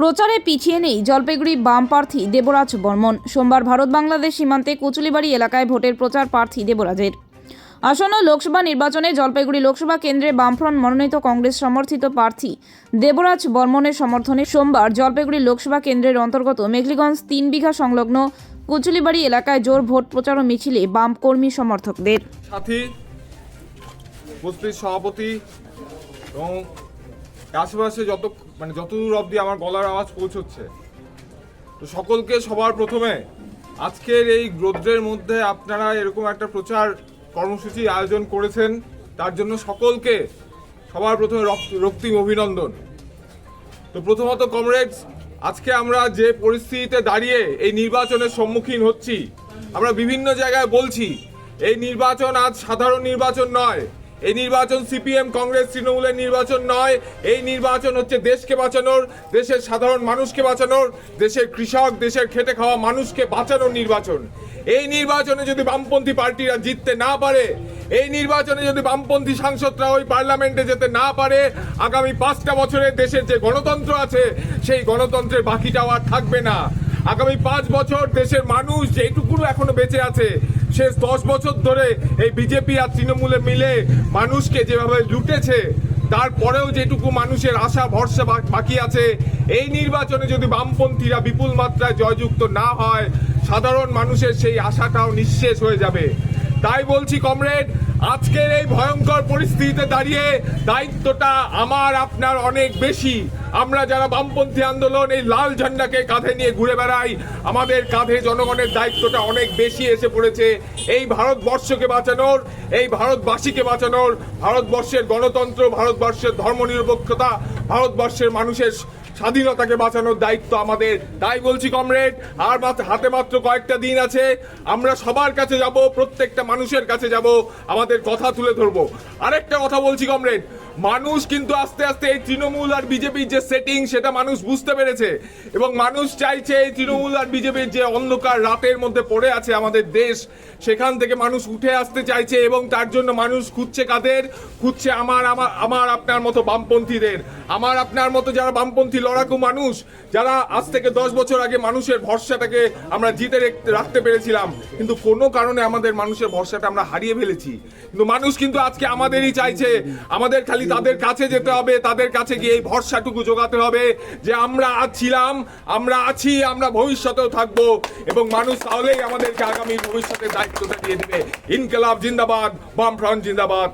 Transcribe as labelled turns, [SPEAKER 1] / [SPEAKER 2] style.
[SPEAKER 1] প্রচারে পিছিয়ে নেই জলপাইগুড়ি বাম প্রার্থী দেবরাজ বর্মন। সোমবার ভারত বাংলাদেশ সীমান্তে কুচুলিবাড়ি এলাকায় ভোটের প্রচার প্রার্থী দেবরাজের। আসন্ন লোকসভা নির্বাচনে জলপাইগুড়ি লোকসভা কেন্দ্রে বামফ্রন্ট মনোনীত কংগ্রেস সমর্থিত প্রার্থী দেবরাজ বর্মনের সমর্থনে সোমবার জলপাইগুড়ি লোকসভা কেন্দ্রের অন্তর্গত মেঘলিগঞ্জ তিন বিঘা সংলগ্ন কুচুলিবাড়ি এলাকায় জোর ভোট প্রচার ও মিছিলে বাম কর্মী সমর্থকদের।
[SPEAKER 2] সাথী সভাপতি এবং আশেপাশে যত মানে যতদূর অবধি আমার গলার আওয়াজ পৌঁছচ্ছে। তো সকলকে সবার প্রথমে আজকের এই রৌদ্রের মধ্যে আপনারা এরকম একটা প্রচার কর্মসূচি আয়োজন করেছেন, তার জন্য সকলকে সবার প্রথমে রক্ত- রক্তিম অভিনন্দন। তো প্রথমত কমরেডস, আজকে আমরা যে পরিস্থিতিতে দাঁড়িয়ে এই নির্বাচনের সম্মুখীন হচ্ছি, আমরা বিভিন্ন জায়গায় বলছি, এই নির্বাচন আজ সাধারণ নির্বাচন নয় এই নির্বাচন সিপিএম, কংগ্রেস, তৃণমূলের নির্বাচন নয়। এই নির্বাচন হচ্ছে দেশকে বাঁচানোর, দেশের সাধারণ মানুষকে বাঁচানোর, দেশের কৃষক, দেশের খেটে খাওয়া মানুষকে বাঁচানোর নির্বাচন। এই নির্বাচনে যদি বামপন্থী পার্টিরা জিততে না পারে, এই নির্বাচনে যদি বামপন্থী সাংসদরা ওই পার্লামেন্টে যেতে না পারে, আগামী পাঁচটা বছরে দেশের যে গণতন্ত্র আছে, সেই গণতন্ত্রের বাকিটাও আর থাকবে না। আগামী পাঁচ বছর দেশের মানুষ যেটুকু এখনও বেঁচে আছে শেষ দশ বছর ধরে এই বিজেপি আর তৃণমূলে মিলে মানুষকে যেভাবে লুটেছে, তারপরেও যেটুকু মানুষের আশা, ভরসা বাকি আছে, এই নির্বাচনে যদি বামপন্থীরা বিপুল মাত্রায় জয়যুক্ত না হয়, সাধারণ মানুষের সেই আশাটাও নিঃশেষ হয়ে যাবে। তাই বলছি, কমরেড, আজকের এই ভয়ঙ্কর পরিস্থিতিতে দাঁড়িয়ে দায়িত্বটা আমার, আপনার অনেক বেশি। আমরা যারা বামপন্থী আন্দোলন এই লাল ঝান্ডাকে কাঁধে নিয়ে ঘুরে বেড়াই, আমাদের কাঁধে জনগণের দায়িত্বটা অনেক বেশি এসে পড়েছে। এই ভারতবর্ষকে বাঁচানোর, এই ভারতবাসীকে বাঁচানোর, ভারতবর্ষের গণতন্ত্র, ভারতবর্ষের ধর্মনিরপেক্ষতা, ভারতবর্ষের মানুষের স্বাধীনতাকে বাঁচানোর দায়িত্ব আমাদের। তাই বলছি, কমরেড, আর হাতে মাত্র কয়েকটা দিন আছে। আমরা সবার কাছে যাব, প্রত্যেকটা মানুষের কাছে যাব, আমাদের কথা তুলে ধরবো। আরেকটা কথা বলছি, কমরেড, মানুষ কিন্তু আস্তে আস্তে এই তৃণমূল আর বিজেপির যে সেটিং সেটা মানুষ বুঝতে পেরেছে। এবং মানুষ চাইছে এই তৃণমূল আর বিজেপির যে অন্ধকার রাতের মধ্যে পড়ে আছে আমাদের দেশ, সেখান থেকে মানুষ উঠে আসতে চাইছে এবং তার জন্য মানুষ খুঁজছে কাদের? খুঁজছে আমার আমার আমার আপনার মতো বামপন্থীদের। আমার আপনার মতো যারা বামপন্থী লড়াকু মানুষ, যারা আজ থেকে দশ বছর আগে মানুষের ভরসাটাকে আমরা জিতে রেখ- রাখতে পেরেছিলাম। কিন্তু কোনো কারণে আমাদের মানুষের ভরসাটা আমরা হারিয়ে ফেলেছি। কিন্তু মানুষ কিন্তু আজকে আমাদেরই চাইছে। আমাদের খালি তাদের কাছে যেতে হবে, তাদের কাছে গিয়ে এই ভরসাটুকু যোগাতে হবে যে আমরা ছিলাম, আমরা আছি, আমরা ভবিষ্যতেও থাকব এবং মানুষ তাহলেই আমাদেরকে আগামী ভবিষ্যতে দায়িত্বটা দিয়ে দেবে। ইনকালাব জিন্দাবাদ, বামফ্রন্ট জিন্দাবাদ।